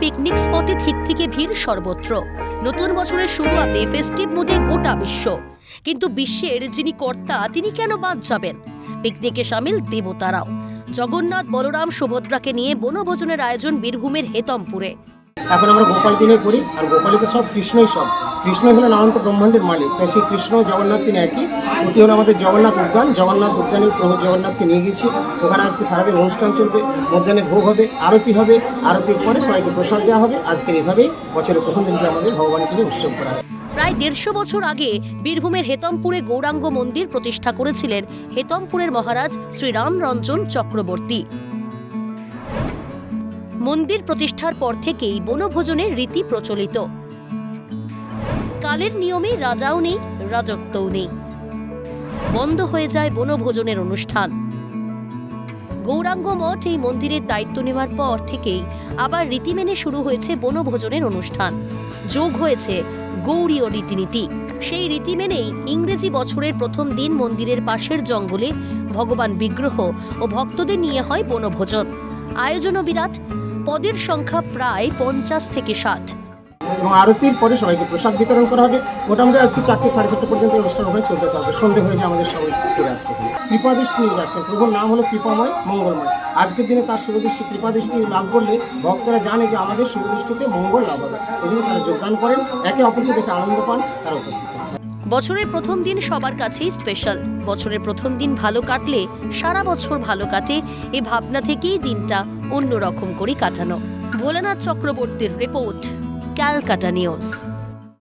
Picnic স্পটে ঠিক থেকে ভিড় সর্বত্র। নতুন বছরের শুরুয়াতে ফেস্টিভ মুডে গোটা বিশ্ব। কিন্তু বিশ্বের যিনি কর্তা, তিনি কেন বাদ যাবেন? পিকনিকে সামিল দেবতারাও। জগন্নাথ বলরাম সুভদ্রাকে নিয়ে বনভোজনের আয়োজন বীরভূমের হেতমপুরে। এখন আমরা গোপালকে নিয়ে করি আর গোপালিতে সব কৃষ্ণই সব। কৃষ্ণই হলেন অনন্ত ব্রহ্মাণ্ডের মালিক। তাই সেই কৃষ্ণ জগন্নাথ তিনি একই। ওটি হলো আমাদের জগন্নাথ উদ্যান। জগন্নাথ উদ্যানে প্রভু জগন্নাথকে নিয়ে গেছি। ওখানে আজকে সারাদিন অনুষ্ঠান চলবে। মধ্যাহ্নে ভোগ হবে, আরতি হবে। আরতির পরে সবাইকে প্রসাদ দেওয়া হবে। আজকের এভাবেই বছরের প্রথম দিনটি আমাদের ভগবানকে নিয়ে উৎসব করা হয়। প্রায় দেড়শো বছর আগে বীরভূমের হেতমপুরে গৌরাঙ্গ মন্দির প্রতিষ্ঠা করেছিলেন হেতমপুরের মহারাজ শ্রীরাম রঞ্জন চক্রবর্তী। মন্দির প্রতিষ্ঠার পর থেকেই বনভোজনের রীতি প্রচলিত। কালের নিয়মে রাজাও নেই, রাজত্বও নেই। বন্ধ হয়ে যায় বনভোজনের অনুষ্ঠান। গৌরাঙ্গ মঠ এই মন্দিরের দায়িত্ব নেওয়ার পর থেকেই আবার রীতি মেনে শুরু হয়েছে বনভোজনের অনুষ্ঠান। যোগ হয়েছে গৌরীয় রীতিনীতি। সেই রীতি মেনেই ইংরেজি বছরের প্রথম দিন মন্দিরের পাশের জঙ্গলে ভগবান বিগ্রহ ও ভক্তদের নিয়ে হয় বনভোজন। আয়োজনও বিরাট। পদের সংখ্যা প্রায় পঞ্চাশ থেকে ষাট। এবং আরতির পরে সবাইকে প্রসাদ বিতরণ করা হবে। মোটামুটি আজকে চারটে, সাড়ে চারটে পর্যন্ত অনুষ্ঠান ওখানে চলতে থাকবে। সন্ধে হয়ে যায় আমাদের সবাই ফিরে আসতে হবে কৃপা দৃষ্টি নিয়ে যাচ্ছেন। প্রভুর নাম হলো কৃপাময়, মঙ্গলময়। আজকের দিনে তার শুভদৃষ্টি কৃপা দৃষ্টি লাভ করলে ভক্তরা জানে যে আমাদের শুভদৃষ্টিতে মঙ্গল লাভ হবে। এই জন্য তারা যোগদান করেন। একে অপরকে দেখে আনন্দ পান। তারা উপস্থিত হন বছরের প্রথম দিন সবার কাছেই স্পেশাল বছরের প্রথম দিন ভালো কাটলে, সারা বছর ভালো কাটে, এ ভাবনা থেকেই দিনটা অন্যরকম করে কাটানো। ভোলানাথ চক্রবর্তীর রিপোর্ট ক্যালকাটা নিউজ।